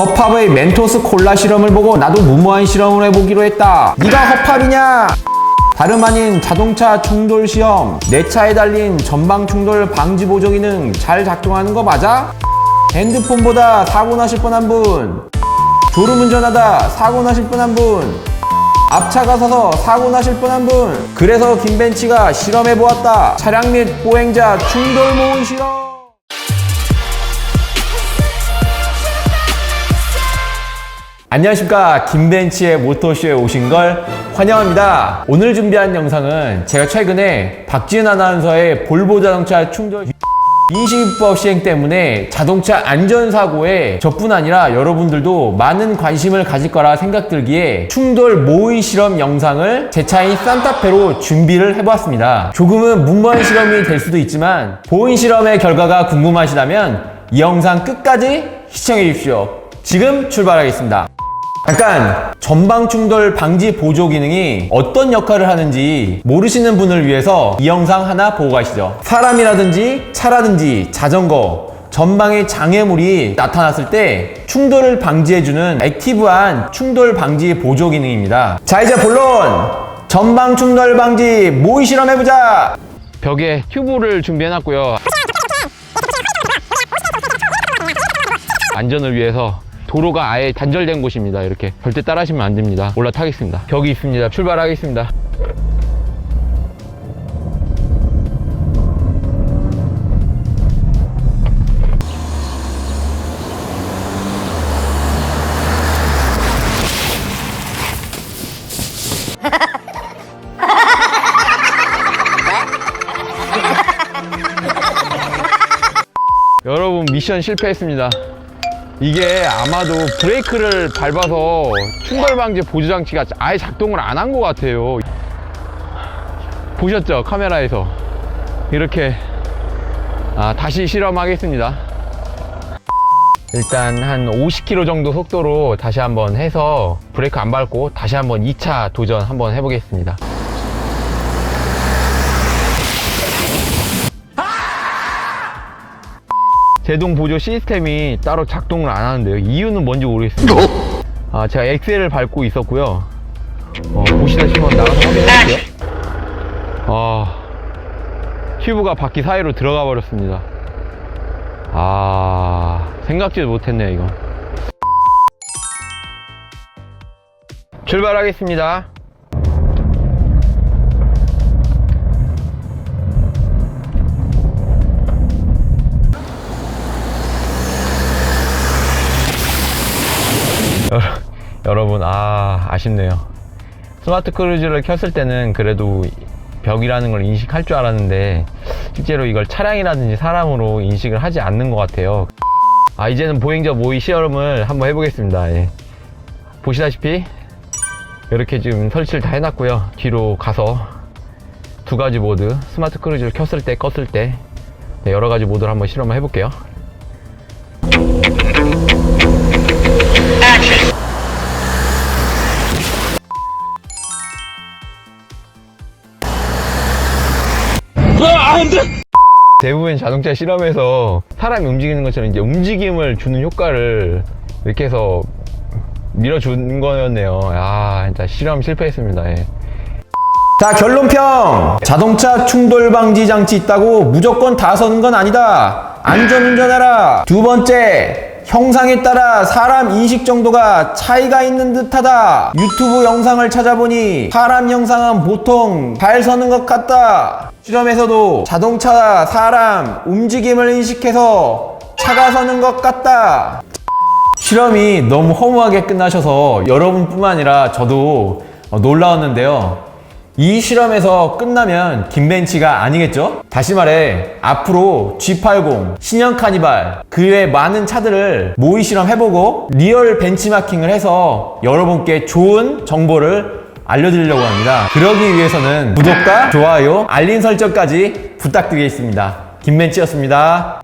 허팝의 멘토스 콜라 실험을 보고 나도 무모한 실험을 해보기로 했다. 네가 허팝이냐? 다름 아닌 자동차 충돌 시험. 내 차에 달린 전방 충돌 방지 보조 기능 잘 작동하는 거 맞아? 핸드폰보다 사고 나실 뻔한 분. 졸음 운전하다 사고 나실 뻔한 분. 앞차가 서서 사고 나실 뻔한 분. 그래서 김벤치가 실험해 보았다. 차량 및 보행자 충돌 모은 실험. 안녕하십니까 김벤치의 모토쇼에 오신 걸 환영합니다 오늘 준비한 영상은 제가 최근에 박지은 아나운서의 볼보 자동차 충돌 인식법 시행 때문에 자동차 안전사고에 저뿐 아니라 여러분들도 많은 관심을 가질 거라 생각 들기에 충돌 모의 실험 영상을 제 차인 산타페로 준비를 해보았습니다. 조금은 문무한 실험이 될 수도 있지만 보인 실험의 결과가 궁금하시다면 이 영상 끝까지 시청해 주십시오. 지금 출발하겠습니다. 약간 전방 충돌 방지 보조 기능이 어떤 역할을 하는지 모르시는 분을 위해서 이 영상 하나 보고 가시죠. 사람이라든지 차라든지 자전거 전방에 장애물이 나타났을 때 충돌을 방지해주는 액티브한 충돌 방지 보조 기능입니다. 자 이제 본론 전방 충돌 방지 모의 실험해보자. 벽에 튜브를 준비해놨고요. 안전을 위해서 도로가 아예 단절된 곳입니다. 이렇게 절대 따라하시면 안 됩니다. 올라타겠습니다. 벽이 있습니다. 출발하겠습니다. 여러분 미션 실패했습니다. 이게 아마도 브레이크를 밟아서 충돌 방지 보조 장치가 아예 작동을 안 한 것 같아요. 보셨죠? 카메라에서. 이렇게 아, 다시 실험하겠습니다. 일단 한 50km 정도 속도로 다시 한번 해서 브레이크 안 밟고 다시 한번 2차 도전 한번 해보겠습니다. 제동 보조 시스템이 따로 작동을 안 하는데요. 이유는 뭔지 모르겠습니다. 아, 제가 엑셀을 밟고 있었고요. 어, 보시다시피 나가서 확인해볼게요. 아, 튜브가 바퀴 사이로 들어가 버렸습니다. 아, 생각지도 못했네요, 이거. 출발하겠습니다. 아 아쉽네요. 스마트 크루즈를 켰을 때는 그래도 벽이라는 걸 인식할 줄 알았는데 실제로 이걸 차량이라든지 사람으로 인식을 하지 않는 것 같아요. 아 이제는 보행자 모의 시험을 한번 해보겠습니다. 예. 보시다시피 이렇게 지금 설치를 다 해놨고요. 뒤로 가서 두 가지 모드 스마트 크루즈를 켰을 때 껐을 때 네, 여러 가지 모드를 한번 실험을 해볼게요 대부분 자동차 실험에서 사람이 움직이는 것처럼 이제 움직임을 주는 효과를 이렇게 해서 밀어준 거였네요. 아, 진짜 실험 실패했습니다. 예. 자 결론평 자동차 충돌 방지 장치 있다고 무조건 다 서는 건 아니다 안전 운전하라 두 번째 형상에 따라 사람 인식 정도가 차이가 있는 듯하다 유튜브 영상을 찾아보니 사람 형상은 보통 잘 서는 것 같다 실험에서도 자동차 사람 움직임을 인식해서 차가 서는 것 같다 실험이 너무 허무하게 끝나셔서 여러분뿐만 아니라 저도 어, 놀라웠는데요. 이 실험에서 끝나면 김벤치가 아니겠죠? 다시 말해 앞으로 G80, 신형 카니발 그 외 많은 차들을 모의 실험해보고 리얼 벤치마킹을 해서 여러분께 좋은 정보를 알려드리려고 합니다. 그러기 위해서는 구독과 좋아요, 알림 설정까지 부탁드리겠습니다. 김벤치였습니다.